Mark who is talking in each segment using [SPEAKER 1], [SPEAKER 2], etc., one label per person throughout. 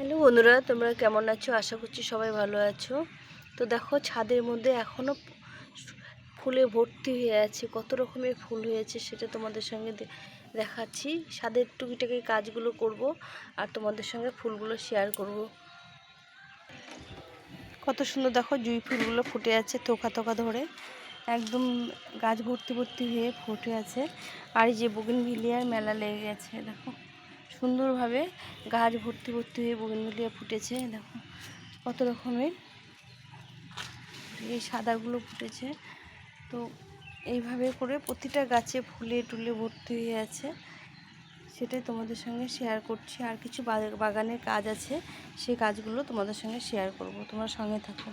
[SPEAKER 1] Hello বন্ধুরা, তোমরা কেমন আছো? আশা করছি সবাই ভালো আছো। তো দেখো, ছাদের মধ্যে এখনও ফুলে ভর্তি হয়ে আছে। কত রকমের ফুল হয়েছে সেটা তোমাদের সঙ্গে দেখাচ্ছি। ছাদের টুকিটাকি কাজগুলো করব আর তোমাদের সঙ্গে ফুলগুলো শেয়ার করব। কত সুন্দর দেখো, জুঁই ফুলগুলো ফুটে আছে থোকা থোকা ধরে। একদম গাছ ভর্তি ভর্তি হয়ে ফুটে আছে। আর যে বগিনভিলিয়ার মেলা লেগে গেছে, দেখো। সুন্দরভাবে গাছ ভর্তি ভর্তি হয়ে বগিনভিলিয়া ফুটেছে, দেখো। কত রকমের এই সাদাগুলো ফুটেছে। তো এইভাবে করে প্রতিটা গাছে ফুলে টুলে ভর্তি হয়ে আছে। সেটাই তোমাদের সঙ্গে শেয়ার করছি। আর কিছু বাগানের কাজ আছে, সেই কাজগুলো তোমাদের সঙ্গে শেয়ার করব। তোমরা সঙ্গে থাকো।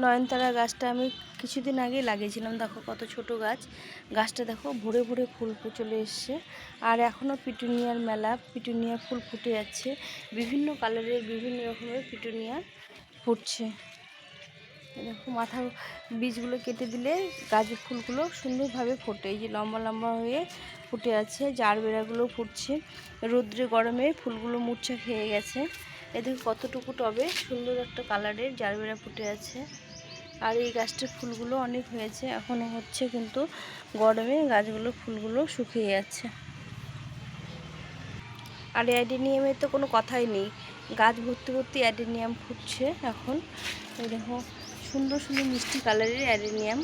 [SPEAKER 1] নয়নতারা গাছটা আমি কিছুদিন আগে লাগিয়েছিলাম। দেখো কত ছোট গাছ। গাছটা দেখো ভরে ভরে ফুল চলে এসছে। আর এখনও পিটুনিয়ার মেলা, পিটুনিয়া ফুল ফুটে যাচ্ছে। বিভিন্ন কালারের বিভিন্ন রকমের পিটুনিয়া ফুটছে। দেখো মাথা বীজগুলো কেটে দিলে গাছের ফুলগুলো সুন্দরভাবে ফোটে। এই যে লম্বা লম্বা হয়ে ফুটে আছে জার বেড়াগুলো ফুটছে। রৌদ্রে গরমে ফুলগুলো মূর্ছা খেয়ে গেছে। এদের কতটুকু টবে সুন্দর একটা কালারের জারবেরা ফুটে আছে। আর এই গাছটার ফুলগুলো অনেক হয়েছে। এখনও হচ্ছে কিন্তু গরমে গাছগুলো ফুলগুলো শুকিয়ে যাচ্ছে। আর অ্যাডেনিয়ামের তো কোনো কথাই নেই। গাছ ভর্তি ভর্তি অ্যাডেনিয়াম ফুটছে এখন। এই দেখো, সুন্দর সুন্দর মিষ্টি কালারের অ্যাডেনিয়াম।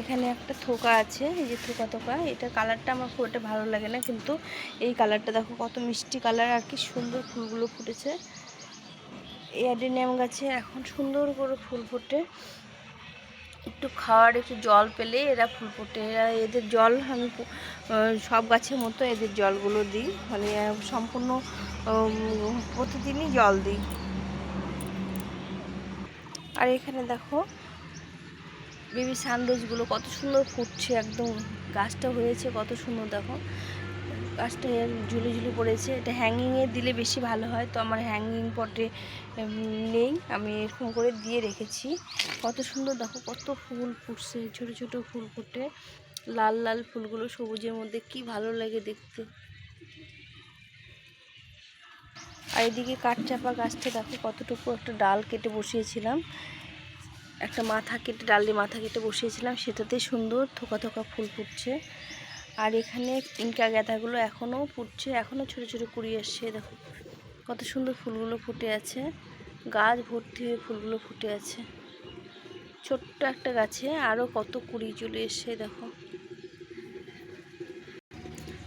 [SPEAKER 1] এখানে একটা থোকা আছে, এই যে থোকা থোকা। এটা কালারটা আমার খুব একটা ভালো লাগে না, কিন্তু এই কালারটা দেখো, কত মিষ্টি কালার আর কি সুন্দর ফুলগুলো ফুটেছে। অ্যাডেনিয়াম গাছে এখন সুন্দর করে ফুল ফোটে। একটু খাওয়ার, একটু জল পেলে এরা ফুল ফোটে। এদের জল আমি সব গাছের মতো এদের জলগুলো দিই। মানে সম্পূর্ণ প্রতিদিনই জল দিই। আর এখানে দেখো, বেবি সানরোজগুলো কত সুন্দর ফুটছে, একদম গাছটা হয়েছে কত সুন্দর, দেখো। এর ঝুলে ঝুলে পড়েছে। এটা হ্যাঙ্গিংয়ে দিলে বেশি ভালো হয়। তো আমার হ্যাঙ্গিং পটে নেই। আমি এরকম করে দিয়ে রেখেছি। কত সুন্দর দেখো, কত ফুল ফুটছে ছোট ছোট ফুল ফুটে। লাল লাল ফুলগুলো সবুজের মধ্যে, কি ভালো লাগে দেখতে। আর এদিকে কাঠচাপা গাছটা দেখো, কতটুকু একটা ডাল কেটে বসিয়েছিলাম। একটা মাথা কেটে, ডাল মাথা কেটে বসিয়েছিলাম। সেটাতে সুন্দর থোকা থোকা ফুল ফুটছে। আর এখানে ইনকা গাঁদাগুলো এখনও ফুটছে, এখনও ছোট ছোট কুড়ি আসছে, দেখো। কত সুন্দর ফুলগুলো ফুটে আছে। গাছ ভর্তি হয়ে ফুলগুলো ফুটে আছে। ছোট্ট একটা গাছে আরও কত কুড়ি চলে এসছে, দেখো।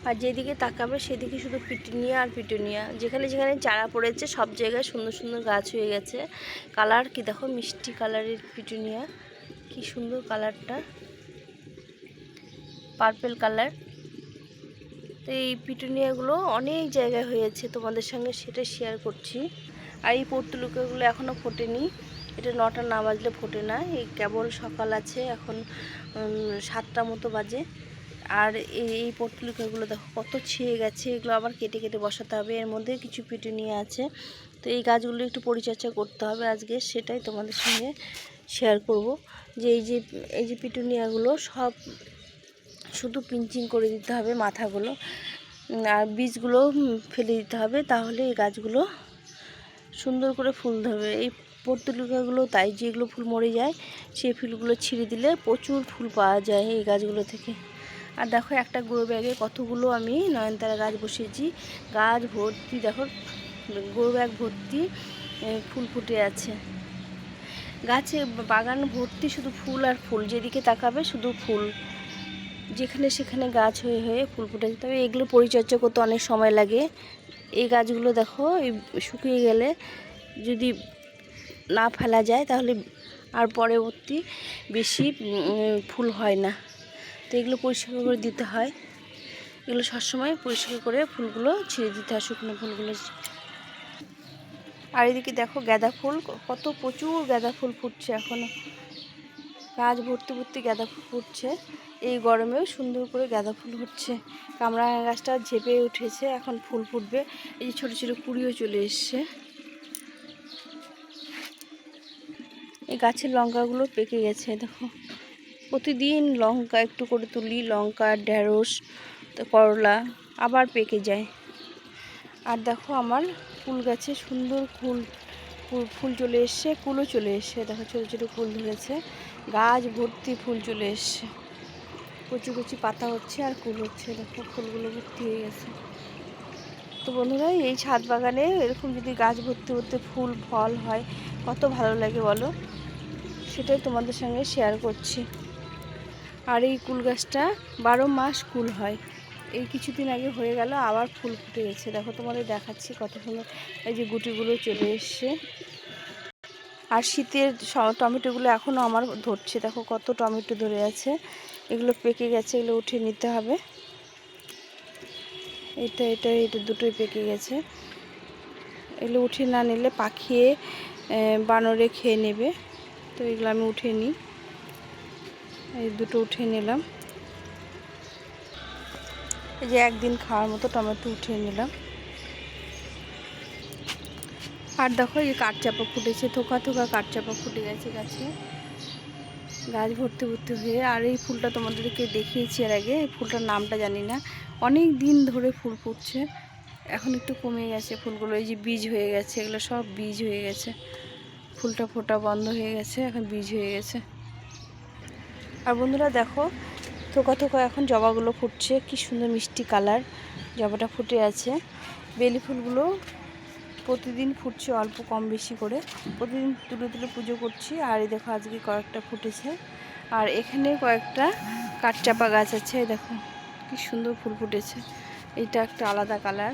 [SPEAKER 1] আর যেদিকে তাকাবে সেদিকে শুধু পিটুনিয়া আর পিটুনিয়া যেখানে যেখানে চারা পড়েছে, সব জায়গায় সুন্দর সুন্দর গাছ হয়ে গেছে। কালার কি দেখো, মিষ্টি কালারের পিটুনিয়া কি সুন্দর কালারটা। Purple colour. তো এই পিটুনিয়াগুলো অনেক জায়গায় হয়েছে তোমাদের সঙ্গে সেটা শেয়ার করছি। আর এই পর্তুলুকাগুলো এখনও ফোটেনি। এটা নটা না বাজলে ফোটে না। এই কেবল সকাল আছে, এখন সাতটা মতো বাজে। আর এই পর্তুলিকাগুলো দেখো কত ছিঁড়ে গেছে। এগুলো আবার কেটে কেটে বসাতে হবে। এর মধ্যে কিছু পিটুনিয়া আছে। তো এই গাছগুলো একটু পরিচর্যা করতে হবে আজকে। সেটাই তোমাদের সঙ্গে শেয়ার করব। যে এই যে এই যে পিটুনিয়াগুলো সব শুধু পিঞ্চিং করে দিতে হবে মাথাগুলো। আর বীজগুলো ফেলে দিতে হবে, তাহলে এই গাছগুলো সুন্দর করে ফুল ধরবে। এই পর্তুলিকাগুলো তাই, যেগুলো ফুল মরে যায়, সেই ফুলগুলো ছিঁড়ে দিলে প্রচুর ফুল পাওয়া যায় এই গাছগুলো থেকে। আর দেখো একটা গ্রো ব্যাগে কতগুলো আমি নয়নতারা গাছ বসিয়েছি। গাছ ভর্তি, দেখো, গ্রো ব্যাগ ভর্তি ফুল ফুটে আছে। গাছে বাগান ভর্তি শুধু ফুল আর ফুল, যেদিকে তাকাবে শুধু ফুল। যেখানে সেখানে গাছ হয়ে হয়ে ফুল ফুটে তবে এগুলো পরিচর্যা করতে অনেক সময় লাগে। এই গাছগুলো দেখো, এই শুকিয়ে গেলে যদি না ফেলা যায় তাহলে আর পরবর্তী বেশি ফুল হয় না। তো এগুলো পরিষ্কার করে দিতে হয়। এগুলো সবসময় পরিষ্কার করে ফুলগুলো ছিঁড়ে দিতে হয়, শুকনো ফুলগুলো। আর এদিকে দেখো গাঁদা ফুল কত প্রচুর গাঁদা ফুল ফুটছে এখনও। গাছ ভর্তি ভর্তি গাঁদা ফুল ফুটছে। এই গরমেও সুন্দর করে গাঁদা ফুল হচ্ছে। কামরাঙা গাছটা ঝেপে উঠেছে, এখন ফুল ফুটবে। এই যে ছোটো ছোটো কুড়িও চলে এসছে। এই গাছের লঙ্কাগুলো পেকে গেছে, দেখো। প্রতিদিন লঙ্কা একটু করে তুলি, লঙ্কা, ঢেঁড়স, তো করলা আবার পেকে যায়। আর দেখো আমার ফুল গাছে সুন্দর ফুল ফুল চলে এসছে, কুলও চলে এসছে। দেখো ছোটো ছোটো ফুল ধরেছে। গাছ ভর্তি ফুল চলে এসছে। কচি কচি পাতা হচ্ছে আর কুল হচ্ছে, দেখো, ফুলগুলো ভর্তি হয়ে গেছে। তো বন্ধুরা, এই ছাদ বাগানে এরকম যদি গাছ ভর্তি ভর্তি ফুল, ফল হয়, কত ভালো লাগে বলো? সেটাই তোমাদের সঙ্গে শেয়ার করছি। আর এই কুল গাছটা বারো মাস কুল হয়। এই কিছুদিন আগে হয়ে গেল, আবার ফুল ফুটে গেছে। দেখো, তোমাদের দেখাচ্ছি কত সুন্দর এই যে গুটিগুলো চলে এসছে। আর শীতের টমেটোগুলো এখনও আমার ধরছে। দেখো কত টমেটো ধরে আছে। এগুলো পেকে গেছে, এগুলো উঠে নিতে হবে। এটা এটা এটা দুটোই পেকে গেছে। এগুলো উঠে না নিলে পাখিয়ে বানরে খেয়ে নেবে। তো এগুলো আমি উঠে নিই। এই দুটো উঠে নিলাম। এই যে একদিন খাওয়ার মতো টমেটো উঠিয়ে নিলাম। আর দেখো, এই কাঠচাপা ফুটেছে, থোকা থোকা কাঠচাপা ফুটে গেছে গাছে। গাছ ভর্তি ভর্তি হয়ে, আর এই ফুলটা তোমাদেরকে দেখিয়েছি এর আগে, এই ফুলটার নামটা জানি না। অনেক দিন ধরে ফুল ফুটছে, এখন একটু কমে গেছে ফুলগুলো, এই যে বীজ হয়ে গেছে, এগুলো সব বীজ হয়ে গেছে। ফুলটা ফোটা বন্ধ হয়ে গেছে, এখন বীজ হয়ে গেছে। আর বন্ধুরা দেখো, থোকা থোকা এখন জবাগুলো ফুটছে, কি সুন্দর মিষ্টি কালার জবাটা ফুটে আছে। বেলি ফুলগুলো প্রতিদিন ফুটছে অল্প কম বেশি করে। প্রতিদিন তুলে তুলে পুজো করছি। আর এই দেখো আজকে কয়েকটা ফুটেছে। আর এখানে কয়েকটা কাঠচাপা গাছ আছে দেখো কি সুন্দর ফুল ফুটেছে। এটা একটা আলাদা কালার।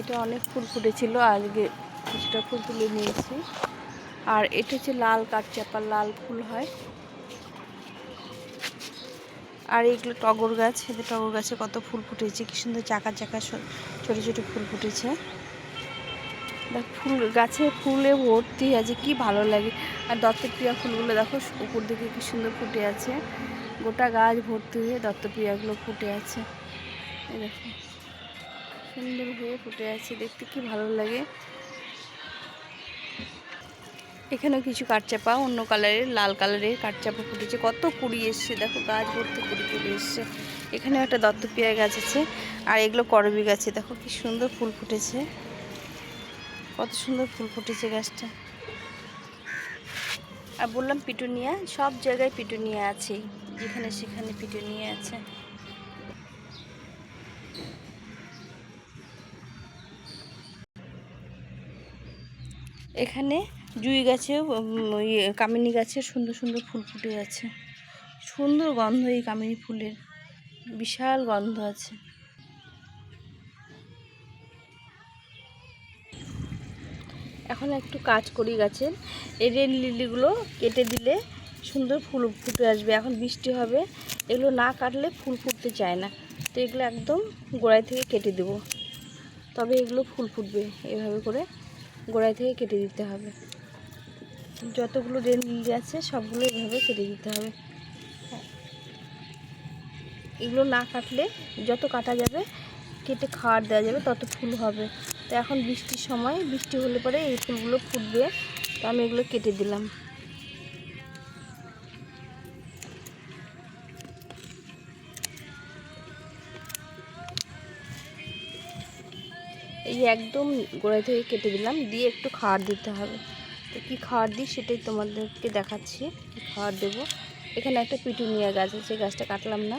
[SPEAKER 1] এটা অনেক ফুল ফুটেছিল, আজকে কিছুটা ফুল তুলে নিয়েছি। আর এটা হচ্ছে লাল কাঠচাপা, লাল ফুল হয়। আর এগুলো টগর গাছ এদের টগর গাছে কত ফুল ফুটেছে, কি সুন্দর চাকা চাকা ছোট ছোট ফুল ফুটেছে। ফুল, গাছে ফুলে ভর্তি আছে, কি ভালো লাগে। আর দত্তপ্রিয়া ফুলগুলো দেখো, উপর দিকে কি সুন্দর ফুটে আছে। গোটা গাছ ভর্তি হয়ে দত্তপ্রিয়াগুলো ফুটে আছে। দেখো, সুন্দর হয়ে ফুটে আছে, দেখতে কি ভালো লাগে। এখানেও কিছু কাঠচাপা, অন্য কালারের, লাল কালারের কাঠচাপা ফুটেছে। কত কুড়ি এসছে, দেখো, গাছ ভর্তি কুড়ি চলে এসছে। এখানে একটা দত্তপিয়া গাছ আছে, আর এগুলো করবি গাছে, দেখো, কি সুন্দর ফুল ফুটেছে। কত সুন্দর ফুল ফুটেছে গাছটা। আর বললাম পিটুনিয়া সব জায়গায় পিটুনিয়া আছেই যেখানে সেখানে পিটুনিয়া আছে। এখানে জুই গাছে ইয়ে, কামিনী গাছে সুন্দর সুন্দর ফুল ফুটে আছে। সুন্দর গন্ধ এই কামিনী ফুলের বিশাল গন্ধ আছে। এখন একটু কাজ করি গাছের। এই রেল লিলিগুলো কেটে দিলে সুন্দর ফুল ফুটে আসবে। এখন বৃষ্টি হবে, এগুলো না কাটলে ফুল ফুটতে চায় না। তো এগুলো একদম গোড়ায় থেকে কেটে দেবো। তবে এগুলো ফুল ফুটবে, এভাবে করে গোড়ায় থেকে কেটে দিতে হবে। যতগুলো রেল লিলি আছে, সবগুলো এভাবে কেটে দিতে হবে। এগুলো না কাটলে যত কাটা যাবে, কেটে খাওয়ার দেওয়া যাবে, তত ফুল হবে। তো এখন বৃষ্টির সময়, বৃষ্টি হলে পরে এই ফুলগুলো ফুটবে। তো আমি এগুলো কেটে দিলাম। এই একদম গোড়ায় থেকে কেটে দিলাম। দিয়ে একটু খাওয়ার দিতে হবে। তো কী খাওয়ার দিই সেটাই তোমাদেরকে দেখাচ্ছি। কী খাওয়ার দেবো? এখানে একটা পিটুনিয়া গাছ আছে গাছটা কাটলাম না।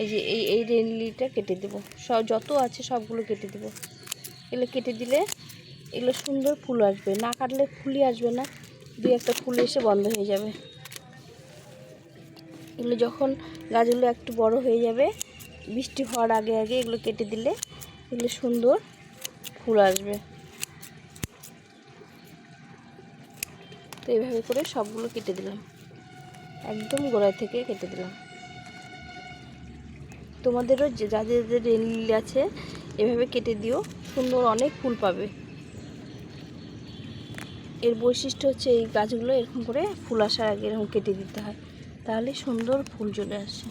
[SPEAKER 1] এই যে এই এই রেনলিটা কেটে দেবো। সব যত আছে সবগুলো কেটে দেবো। এগুলো কেটে দিলে এগুলো সুন্দর ফুল আসবে। না কাটলে ফুলই আসবে না। দুই একটা ফুল এসে বন্ধ হয়ে যাবে। এগুলো যখন গাছগুলো একটু বড় হয়ে যাবে, বৃষ্টি হওয়ার আগে আগে এগুলো কেটে দিলে এগুলো সুন্দর ফুল আসবে। তো এইভাবে করে সবগুলো কেটে দিলাম। একদম গোড়ায় থেকে কেটে দিলাম। তোমাদেরও যাদের রেল আছে, এভাবে কেটে দিও। সুন্দর অনেক ফুল পাবে। এর বৈশিষ্ট্য হচ্ছে এই গাছগুলো এরকম করে ফুল আসার আগে এরকম কেটে দিতে হয়। তাহলে সুন্দর ফুল চলে আসে।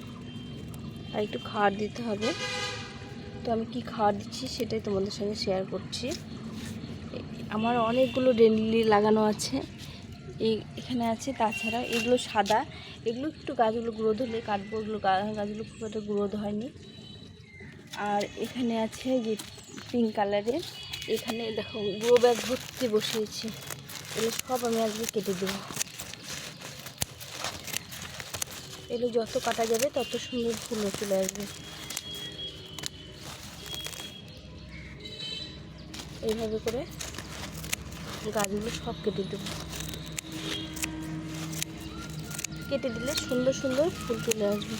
[SPEAKER 1] আর একটু খাওয়ার দিতে হবে। তো আমি কি খাওয়ার দিচ্ছি সেটাই তোমাদের সঙ্গে শেয়ার করছি। আমার অনেকগুলো রেনলি লাগানো আছে। এই এখানে আছে তাছাড়া এগুলো সাদা। এগুলো একটু গাছগুলো গ্রোথ হলে কাটবো। এগুলো গাছগুলো খুব একটা গ্রোথ হয়নি। আর এখানে আছে যে পিঙ্ক কালারের। এখানে দেখো গ্রো ব্যাগ ভর্তি বসিয়েছি। এগুলো সব আমি আজকে কেটে দেবো। এগুলো যত কাটা যাবে তত সুন্দর ফুলও চলে আসবে। এইভাবে করে গাছগুলো সব কেটে দেবো। কেটে দিলে সুন্দর সুন্দর ফুল চলে আসবে।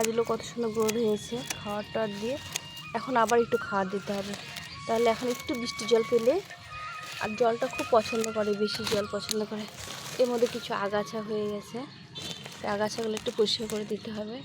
[SPEAKER 1] গাছগুলো কত সুন্দর গ্রোথ হয়েছে খাওয়ার টাওয়ার দিয়ে। এখন আবার একটু খাওয়ার দিতে হবে। তাহলে এখন একটু বৃষ্টি জল পেলে আর জলটা খুব পছন্দ করে, বেশি জল পছন্দ করে। এর মধ্যে কিছু আগাছা হয়ে গেছে। আগাছাগুলো একটু পরিষ্কার করে দিতে হবে।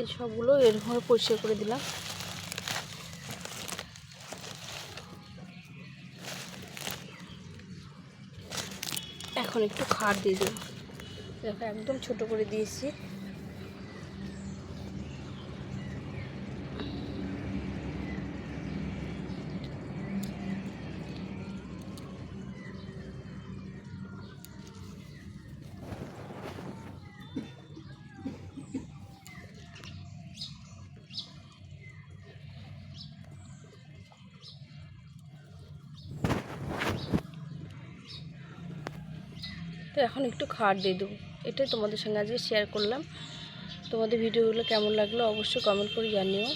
[SPEAKER 1] এই সবগুলো এরকমভাবে পরিষ্কার করে দিলাম। এখন একটু খাট দিয়ে দিলাম। দেখো, একদম ছোট করে দিয়েছি। এখন একটু খাবার দিয়ে দেবো। এটাই তোমাদের সঙ্গে আজকে শেয়ার করলাম। তোমাদের ভিডিওগুলো কেমন লাগল অবশ্যই কমেন্ট করে জানিও।